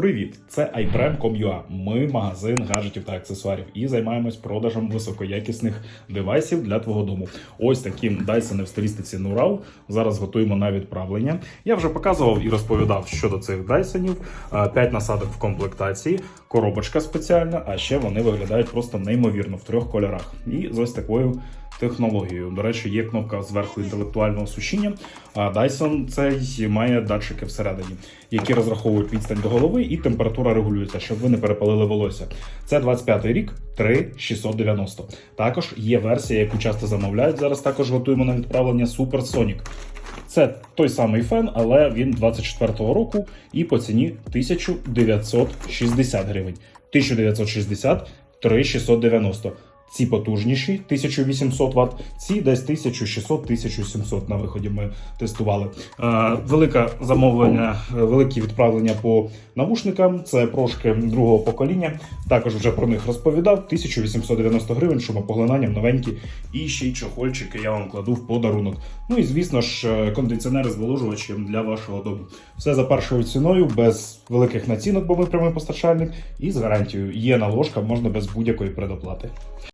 Привіт, це iPrem.com.ua. Ми магазин гаджетів та аксесуарів і займаємось продажем високоякісних девайсів для твого дому. Ось такі Dyson в стилістиці Nural. Зараз готуємо на відправлення. Я вже показував і розповідав щодо цих Дайсонів. 5 насадок в комплектації, коробочка спеціальна, а ще вони виглядають просто неймовірно в трьох кольорах. І з ось такою технологією. До речі, є кнопка зверху інтелектуального сушіння. А Dyson цей має датчики всередині, які розраховують відстань до голови і температура регулюється, щоб ви не перепалили волосся. Це 25 рік, 3690. Також є версія, яку часто замовляють. Зараз також готуємо на відправлення Super Sonic. Це той самий фен, але він 24-го року і по ціні 1960 гривень. 1960 3690. Ці потужніші 1800 Вт, ці десь 1600-1700 на виході ми тестували. Е, велике замовлення, е, великі відправлення по навушникам. Це прошки другого покоління. Також вже про них розповідав. 1890 гривень, шумопоглинанням новенькі. І ще й чохольчики я вам кладу в подарунок. Ну і звісно ж, е, кондиціонер з виложувачем для вашого дому. Все за першою ціною, без великих націнок, бо ми прямий постачальник, і з гарантією. Є наложка, можна без будь-якої предоплати.